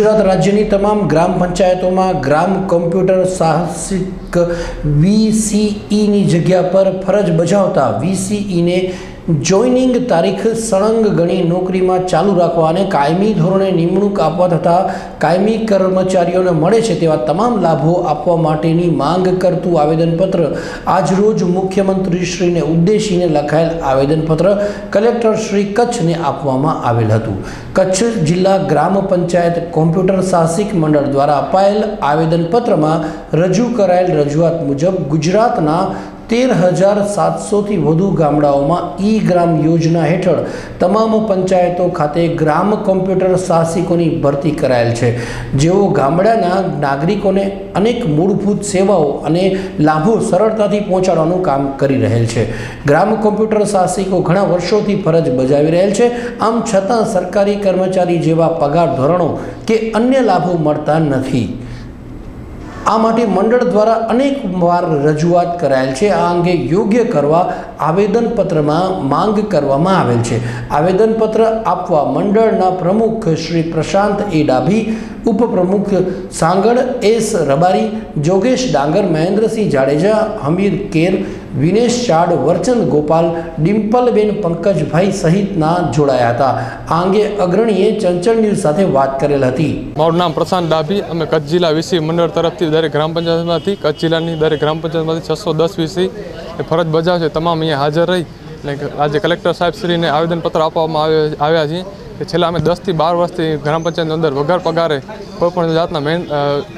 ગુજરાત રાજ્યની તમામ ગ્રામ પંચાયતોમાં ગ્રામ કોમ્પ્યુટર સાહસિક વીસીઈની જગ્યા પર ફરજ બજાવતા વીસીઈને જોઈનિંગ તારીખ સળંગ ગણી નોકરીમાં ચાલુ રાખવા અને કાયમી ધોરણે નિમણૂક આપવા તથા કાયમી કર્મચારીઓને મળે છે તેવા તમામ લાભો આપવા માટેની માંગ કરતું આવેદનપત્ર આજરોજ મુખ્યમંત્રીશ્રીને ઉદ્દેશીને લખાયેલ આવેદનપત્ર કલેક્ટર શ્રી કચ્છને આપવામાં આવેલ હતું. કચ્છ જિલ્લા ગ્રામ પંચાયત કોમ્પ્યુટર સાહસિક મંડળ દ્વારા અપાયેલ આવેદનપત્રમાં રજૂ કરાયેલ રજૂઆત મુજબ ગુજરાતના તેર હજાર સાતસોથી વધુ ગામડાઓમાં ઈ ગ્રામ યોજના હેઠળ તમામ પંચાયતો ખાતે ગ્રામ કોમ્પ્યુટર સાહસિકોની ભરતી કરાયેલ છે. જેઓ ગામડાના નાગરિકોને અનેક મૂળભૂત સેવાઓ અને લાભો સરળતાથી પહોંચાડવાનું કામ કરી રહેલ છે. ગ્રામ કોમ્પ્યુટર સાહસિકો ઘણા વર્ષોથી ફરજ બજાવી રહેલ છે. આમ છતાં સરકારી કર્મચારી જેવા પગાર ધોરણો કે અન્ય લાભો મળતા નથી. આ માટે મંડળ દ્વારા અનેક વાર રજૂઆત કરાયેલ છે. આ અંગે યોગ્ય કરવા આવેદનપત્રમાં માંગ કરવામાં આવેલ છે. આવેદનપત્ર આપવા મંડળના પ્રમુખ શ્રી પ્રશાંત એ ડાભી, ઉપપ્રમુખ સાંગડ એસ રબારી, જોગેશ ડાંગર, મહેન્દ્રસિંહ જાડેજા, હમીર કેર વિનેશ ચાડ, વર્ચન ગોપાલ, ડિમ્પલબેન પંકજભાઈ સહિતના જોડાયા હતા. આ અંગે અગ્રણીએ ચંચળ ન્યૂઝ સાથે વાત કરેલ હતી. મારું નામ પ્રશાંત ડાભી. અમે કચ્છ જિલ્લા વીસી મંડળ તરફથી દરેક ગ્રામ પંચાયતમાંથી, કચ્છ જિલ્લાની દરેક ગ્રામ પંચાયતમાંથી છસો દસ વીસી ફરજ બજાવશે. તમામ અહીંયા હાજર રહી અને આજે કલેક્ટર સાહેબશ્રીને આવેદનપત્ર આપવામાં આવે આવ્યા છીએ કે છેલ્લા અમે દસથી બાર વર્ષથી ગ્રામ પંચાયતની અંદર વગર પગારે કોઈપણ જાતના મેન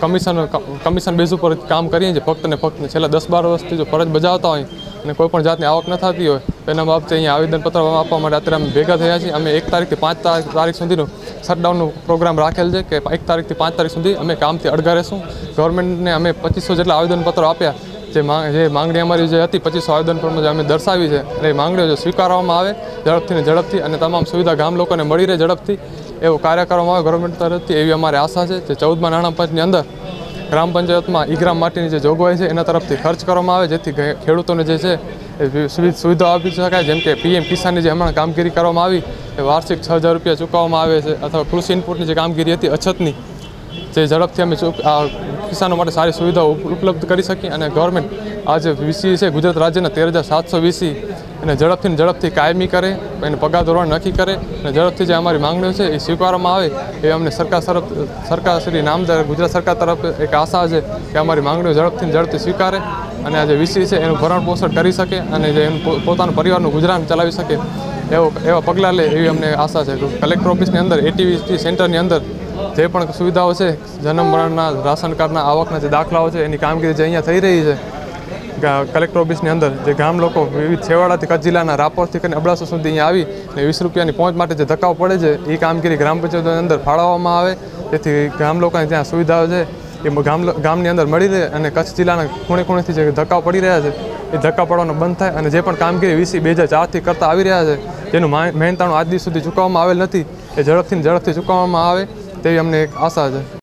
કમિશન કમિશન બેઝ ઉપર કામ કરીએ છીએ, ફક્ત ને ફક્ત છેલ્લા દસ બાર વર્ષથી જો ફરજ બજાવતા હોય અને કોઈ પણ જાતની આવક ન થતી હોય, તો એના બાબતે અહીંયા આવેદનપત્ર આપવા માટે અત્યારે અમે ભેગા થયા છીએ. અમે એક તારીખથી પાંચ તારીખ સુધીનું શટડાઉનનું પ્રોગ્રામ રાખેલ છે કે એક તારીખથી પાંચ તારીખ સુધી અમે કામથી અડગા રહેશું. ગવર્મેન્ટને અમે પચીસો જેટલા આવેદનપત્રો આપ્યા, જે જે માંગણી અમારી જે હતી, પચીસો આવેદનપત્રમાં જે અમે દર્શાવી છે એ માંગણીઓ જો સ્વીકારવામાં આવે, ઝડપથી ને ઝડપથી અને તમામ સુવિધા ગામ લોકોને મળી રહે ઝડપથી એવું કાર્ય કરવામાં આવે ગવર્મેન્ટ તરફથી એવી અમારે આશા છે જે ચૌદમા નાણાં પંચની અંદર ગ્રામ પંચાયતમાં ઈ ગ્રામ માટેની જે જોગવાઈ છે એના તરફથી ખર્ચ કરવામાં આવે, જેથી ખેડૂતોને જે છે એ સુવિધ સુવિધાઓ આપી શકાય, જેમ કે પીએમ કિસાનની જે હમણાં કામગીરી કરવામાં આવી, એ વાર્ષિક છ હજાર રૂપિયા ચૂકવવામાં આવે છે, અથવા કૃષિ ઇનપુટની જે કામગીરી હતી અછતની, જે ઝડપથી અમે કિસાનો માટે સારી સુવિધાઓ ઉપલબ્ધ કરી શકીએ અને ગવર્મેન્ટ આજે વીસી છે, ગુજરાત રાજ્યના તેર હજાર સાતસો વીસી એને ઝડપથી ઝડપથી કાયમી કરે, એને પગાર ધોરણ નક્કી કરે અને ઝડપથી જે અમારી માંગણીઓ છે એ સ્વીકારવામાં આવે એ અમને સરકાર તરફ, સરકાર શ્રી નામદાર ગુજરાત સરકાર તરફ એક આશા છે કે અમારી માંગણીઓ ઝડપથી ઝડપથી સ્વીકારે અને આ જે વીસી છે એનું ભરણ પોષણ કરી શકે અને જે એનું પોતાનું પરિવારનું ગુજરાન ચલાવી શકે એવો, એવા પગલાં લે એવી અમને આશા છે. કલેક્ટર ઓફિસની અંદર એટીવીસી સેન્ટરની અંદર જે પણ સુવિધાઓ છે, જન્મ મરણના, રાશન કાર્ડના આવકના જે દાખલાઓ છે, એની કામગીરી જે અહીંયા થઈ રહી છે કલેક્ટર ઓફિસની અંદર જે ગામ લોકો વિવિધ છેવાડાથી કચ્છ જિલ્લાના રાપોરથી કરીને અબડાસા સુધી અહીંયા આવી અને વીસ રૂપિયાની પહોંચ માટે જે ધક્કાઓ પડે છે, એ કામગીરી ગ્રામ પંચાયતની અંદર ફાળવવામાં આવે. જેથી ગામ લોકોને ત્યાં સુવિધાઓ છે, એ ગામ ગામની અંદર મળી રહે અને કચ્છ જિલ્લાના ખૂણે ખૂણેથી જે ધક્કાઓ પડી રહ્યા છે, એ ધક્કા પડવાનો બંધ થાય અને જે પણ કામગીરી વીસી બે હજાર ચારથી કરતા આવી રહ્યા છે તેનું મહેનતાણું આજ દિવસ સુધી ચૂકવવામાં આવેલ નથી, એ ઝડપથી ઝડપથી ચૂકવવામાં આવે. તેવી અમને એક આશા છે.